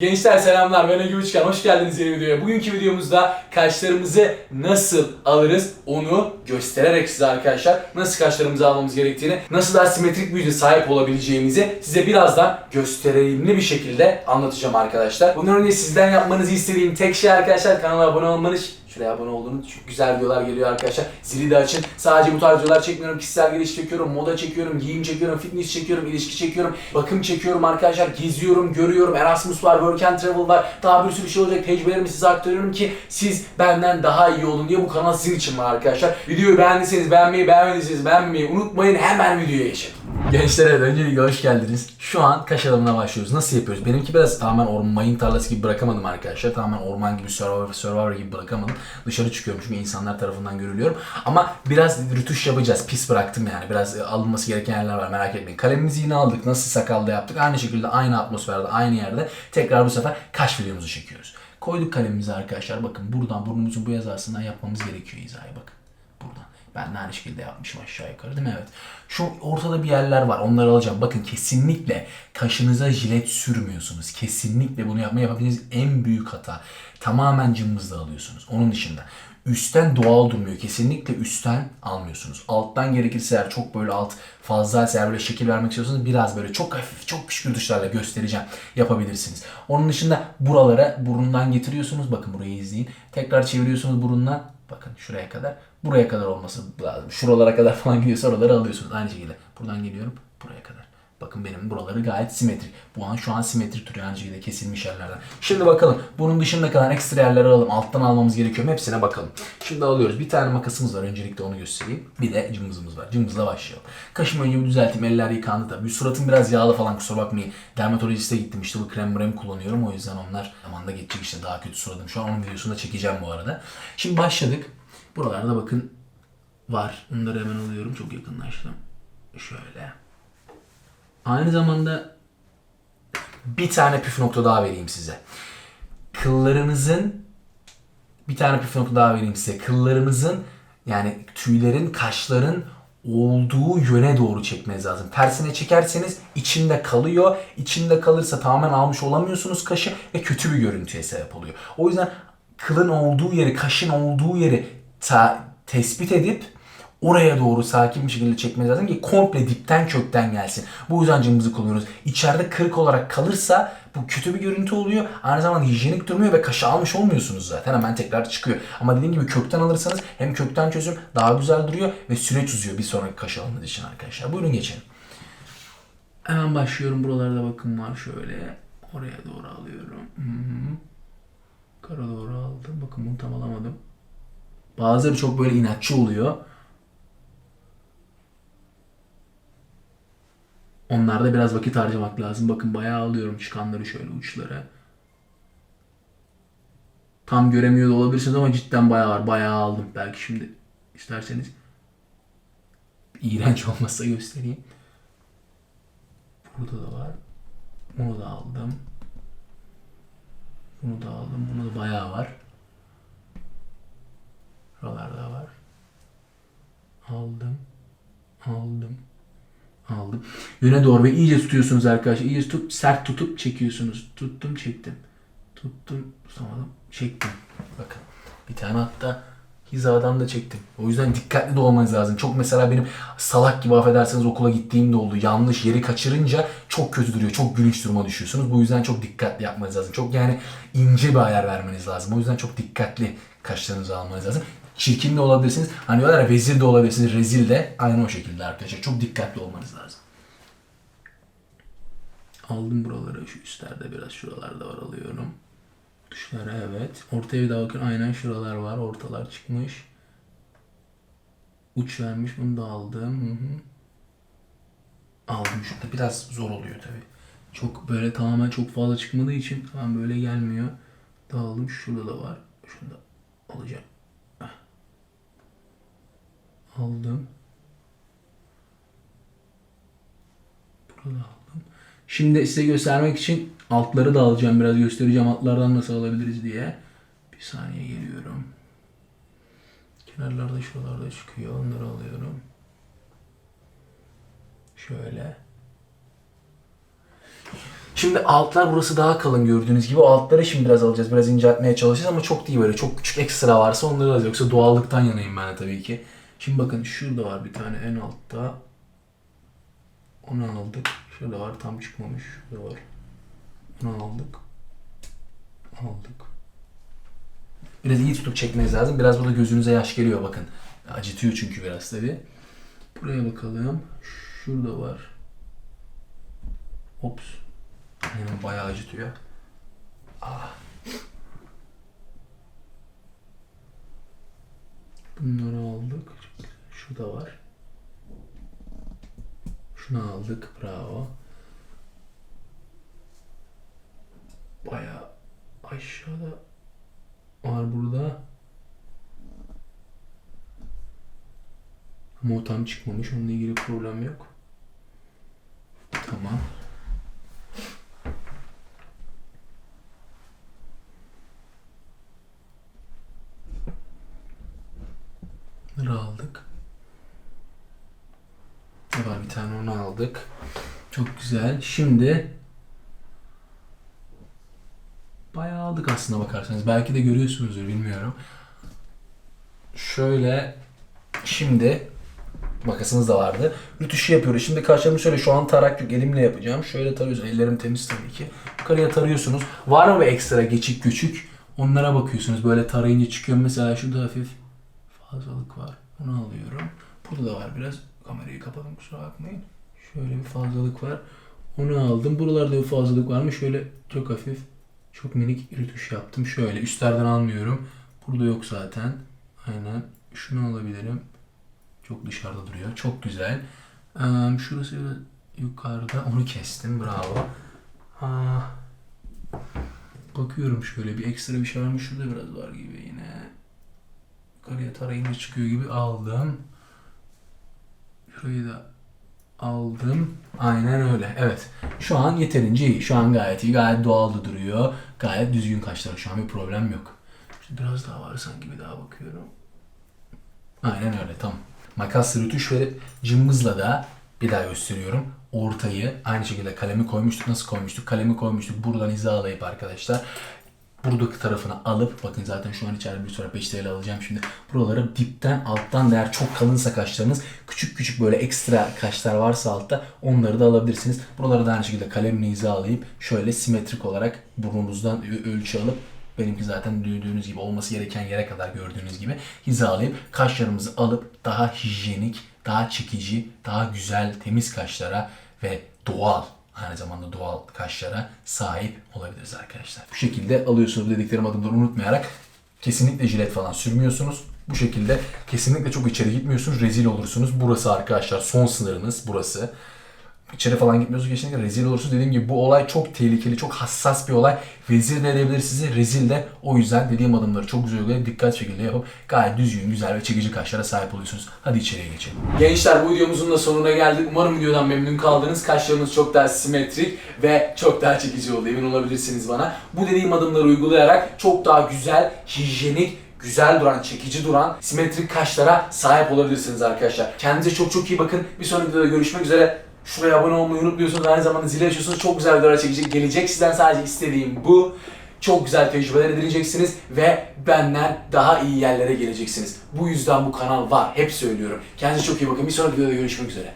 Gençler selamlar ben Ege Uçkan hoş geldiniz yeni videoya. Bugünkü videomuzda kaşlarımızı nasıl alırız onu göstererek size arkadaşlar nasıl kaşlarımızı almamız gerektiğini, nasıl daha simetrik bir yüze sahip olabileceğimizi size birazdan gösterimli bir şekilde anlatacağım arkadaşlar. Bundan önce sizden yapmanızı istediğim tek şey arkadaşlar kanala abone olmanız. Şuraya abone olduğunuz çok güzel videolar geliyor arkadaşlar. Zili de açın. Sadece bu tarz videolar çekmiyorum. Kişisel geliş çekiyorum, moda çekiyorum, giyim çekiyorum, fitness çekiyorum, ilişki çekiyorum, bakım çekiyorum arkadaşlar. Geziyorum, görüyorum. Erasmus var, work and travel var. Daha bir sürü şey olacak. Tecrübelerimi size aktarıyorum ki siz benden daha iyi olun diye bu kanal sizin için var arkadaşlar. Videoyu beğendiyseniz beğenmeyi, beğenmediyseniz beğenmeyi unutmayın. Hemen videoya geçelim. Gençler evet öncelikle hoş geldiniz. Şu an kaş alımına başlıyoruz. Nasıl yapıyoruz? Benimki biraz tamamen orman mayın tarlası gibi bırakamadım arkadaşlar. Tamamen orman gibi Survivor, Survivor gibi bırakamadım. Dışarı çıkıyorum çünkü insanlar tarafından görülüyorum. Ama biraz rütuş yapacağız. Pis bıraktım yani. Biraz e, alınması gereken yerler var merak etmeyin. Kalemimizi yine aldık. Nasıl sakalda yaptık? Aynı şekilde aynı atmosferde, aynı yerde tekrar bu sefer kaş videomuzu çekiyoruz. Koyduk kalemimizi arkadaşlar. Bakın buradan burnumuzun bu hizasından yapmamız gerekiyor hizayı bakın. Ben de aynı şekilde yapmışım aşağı yukarı değil mi? Evet. Şu ortada bir yerler var. Onları alacağım. Bakın kesinlikle kaşınıza jilet sürmüyorsunuz. Kesinlikle bunu yapma yapabileceğiniz en büyük hata. Tamamen cımbızla alıyorsunuz. Onun dışında üstten doğal durmuyor. Kesinlikle üstten almıyorsunuz. Alttan gerekirse eğer çok böyle alt fazla eğer böyle şekil vermek istiyorsanız biraz böyle çok hafif, çok küçük rütuşlarla göstereceğim. Yapabilirsiniz. Onun dışında buralara burundan getiriyorsunuz. Bakın burayı izleyin. Tekrar çeviriyorsunuz burundan. Bakın şuraya kadar. Buraya kadar olması lazım. Şuralara kadar falan gidiyorsa oraları alıyorsunuz. Aynı şekilde. Buradan geliyorum. Buraya kadar. Bakın benim buraları gayet simetrik. Bu an şu an simetrik duruyor aynı şekilde kesilmiş yerlerden. Şimdi bakalım bunun dışında kalan ekstra yerleri alalım. Alttan almamız gerekiyor? Hepsine bakalım. Şimdi alıyoruz. Bir tane makasımız var. Öncelikle onu göstereyim. Bir de cımbızımız var. Cımbızla başlayalım. Kaşımı önce bir düzelteyim. Eller yıkandı tabii. Suratım biraz yağlı falan kusura bakmayın. Dermatolojiste gittim işte bu krem brem kullanıyorum. O yüzden onlar zamanda geçecek işte daha kötü suratım. Şu an onun videosunu da çekeceğim bu arada. Şimdi başladık. Buralarda bakın var. Bunları hemen alıyorum. Çok yakınlaştım. Şöyle. Aynı zamanda bir tane püf nokta daha vereyim size. Kıllarınızın bir tane püf nokta daha vereyim size. Kıllarımızın yani tüylerin, kaşların olduğu yöne doğru çekmeniz lazım. Tersine çekerseniz içinde kalıyor. İçinde kalırsa tamamen almış olamıyorsunuz kaşı ve kötü bir görüntüye sebep oluyor. O yüzden kılın olduğu yeri, kaşın olduğu yeri tespit edip oraya doğru sakin bir şekilde çekmeniz lazım ki komple dipten kökten gelsin. Bu yüzden cımbızı kullanıyoruz. İçeride kırık olarak kalırsa bu kötü bir görüntü oluyor. Aynı zamanda hijyenik durmuyor ve kaşı almış olmuyorsunuz zaten. Hemen tekrar çıkıyor. Ama dediğim gibi kökten alırsanız hem kökten çözüm daha güzel duruyor ve süreç uzuyor bir sonraki kaşı almanız için arkadaşlar. Buyurun geçelim. Hemen başlıyorum. Buralarda bakın var şöyle. Oraya doğru alıyorum. Hı hı. Kara doğru aldım. Bakın bunu tam alamadım. Bazıları çok böyle inatçı oluyor. Onlarda biraz vakit harcamak lazım. Bakın bayağı alıyorum çıkanları şöyle uçlara. Tam göremiyor da olabilirsiniz ama cidden bayağı var. Bayağı aldım. Belki şimdi isterseniz iğrenç olmasa göstereyim. Burada da var. Bunu da aldım. Bunu da aldım. Bunu da bayağı var. Şuralarda var. Aldım. Aldım. Aldım. Yöne doğru ve iyice tutuyorsunuz arkadaşlar. İyice tut, sert tutup çekiyorsunuz. Tuttum, çektim. Tuttum, tutamadım, çektim. Bakın. Bir tane hatta hizadan da çektim. O yüzden dikkatli de olmanız lazım. Çok mesela benim salak gibi affederseniz okula gittiğimde oldu. Yanlış yeri kaçırınca çok kötü duruyor. Çok gülünç duruma düşüyorsunuz. Bu yüzden çok dikkatli yapmanız lazım. Çok yani ince bir ayar vermeniz lazım. O yüzden çok dikkatli kaşlarınızı almanız lazım. Çirkin de olabilirsiniz. Hani diyorlar ya vezir de olabilirsiniz, rezil de. Aynı o şekilde arkadaşlar. Çok dikkatli olmanız lazım. Aldım buraları. Şu üstlerde biraz şuralarda var alıyorum. Tuşlara evet. Ortaya bir daha bakın. Aynen şuralar var. Ortalar çıkmış. Uç vermiş. Bunu da aldım. Hı hı. Aldım şurada. Biraz zor oluyor tabi. Çok böyle tamamen çok fazla çıkmadığı için tamam böyle gelmiyor. Dağıldım. Şurada da var. Şunu da alacağım. Aldım. Burada aldım. Şimdi size göstermek için altları da alacağım. Biraz göstereceğim altlardan nasıl alabiliriz diye. Bir saniye geliyorum. Kenarlarda şuralarda çıkıyor. Onları alıyorum. Şöyle. Şimdi altlar burası daha kalın gördüğünüz gibi. O altları şimdi biraz alacağız. Biraz inceltmeye çalışacağız ama çok değil böyle. Çok küçük ekstra varsa onları alacağız. Yoksa doğallıktan yanayım ben de tabii ki. Şimdi bakın şurada var bir tane en altta. Onu aldık. Şurada var tam çıkmamış. Şurada var. Onu aldık. Aldık. Biraz iyi tutup çekmeniz lazım. Biraz burada gözünüze yaş geliyor bakın. Acıtıyor çünkü biraz tabii. Buraya bakalım. Şurada var. Ops. Aynen bayağı acıtıyor. Ah. Bunları aldık. Şu da var. Şunu aldık. Bravo. Bayağı aşağıda var burada. Ama o tam çıkmamış. Onunla ilgili problem yok. Tamam. Bunları aldık. Ne var bir tane onu aldık. Çok güzel. Şimdi bayağı aldık aslında bakarsanız. Belki de görüyorsunuzdur bilmiyorum. Şöyle şimdi makasımız da vardı. Rütüşü yapıyoruz. Şimdi kaşlarımı şöyle şu an tarak yok elimle yapacağım. Şöyle tarıyorsun. Ellerim temiz tabii ki. Yukarıya tarıyorsunuz. Var mı ekstra geçik küçük? Onlara bakıyorsunuz. Böyle tarayınca çıkıyor. Mesela şurada hafif fazlalık var. Onu alıyorum. Burada da var biraz. Kamerayı kapadım kusura bakmayın. Şöyle bir fazlalık var. Onu aldım. Buralarda bir fazlalık var mı? Şöyle çok hafif, çok minik rütuş yaptım. Şöyle üstlerden almıyorum. Burada yok zaten. Aynen. Şunu alabilirim. Çok dışarıda duruyor. Çok güzel. Ee, şurası yukarıda. Onu kestim. Bravo. Aa, bakıyorum şöyle bir ekstra bir şey var mı? Şurada biraz var gibi yine. Yukarıya tarayınca çıkıyor gibi aldım. Şurayı da aldım. Aynen öyle. Evet. Şu an yeterince iyi. Şu an gayet iyi. Gayet doğal da duruyor. Gayet düzgün kaşlar. Şu an bir problem yok. Şimdi biraz daha var sanki bir daha bakıyorum. Aynen öyle. Tamam. Makasla rütuş ve cımbızla da bir daha gösteriyorum. Ortayı aynı şekilde kalemi koymuştuk. Nasıl koymuştuk? Kalemi koymuştuk. Buradan hizalayıp arkadaşlar buradaki tarafını alıp bakın zaten şu an içeride bir sonra peçeteyle alacağım şimdi. Buraları dipten alttan da eğer çok kalınsa kaşlarınız küçük küçük böyle ekstra kaşlar varsa altta onları da alabilirsiniz. Buraları da aynı şekilde kalemle hizalayıp şöyle simetrik olarak burnunuzdan ölçü alıp benimki zaten duyduğunuz gibi olması gereken yere kadar gördüğünüz gibi hizalayıp kaşlarımızı alıp daha hijyenik, daha çekici, daha güzel, temiz kaşlara ve doğal aynı zamanda doğal kaşlara sahip olabiliriz arkadaşlar. Bu şekilde alıyorsunuz dediklerim adımları unutmayarak kesinlikle jilet falan sürmüyorsunuz. Bu şekilde kesinlikle çok içeri gitmiyorsunuz. Rezil olursunuz. Burası arkadaşlar son sınırınız burası. İçeri falan gitmiyorsunuz kesinlikle rezil olursunuz. Dediğim gibi bu olay çok tehlikeli, çok hassas bir olay. Vezir de edebilir sizi, rezil de. O yüzden dediğim adımları çok güzel uygulayıp dikkat şekilde yapıp gayet düzgün, güzel ve çekici kaşlara sahip oluyorsunuz. Hadi içeriye geçelim. Gençler bu videomuzun da sonuna geldik. Umarım videodan memnun kaldınız. Kaşlarınız çok daha simetrik ve çok daha çekici oldu. Emin olabilirsiniz bana. Bu dediğim adımları uygulayarak çok daha güzel, hijyenik, güzel duran, çekici duran, simetrik kaşlara sahip olabilirsiniz arkadaşlar. Kendinize çok çok iyi bakın. Bir sonraki videoda görüşmek üzere. Şuraya abone olmayı unutmuyorsunuz. Aynı zamanda zili açıyorsunuz. Çok güzel videolar çekecek. Gelecek sizden sadece istediğim bu. Çok güzel tecrübeler edineceksiniz ve benden daha iyi yerlere geleceksiniz. Bu yüzden bu kanal var. Hep söylüyorum. Kendinize çok iyi bakın. Bir sonraki videoda görüşmek üzere.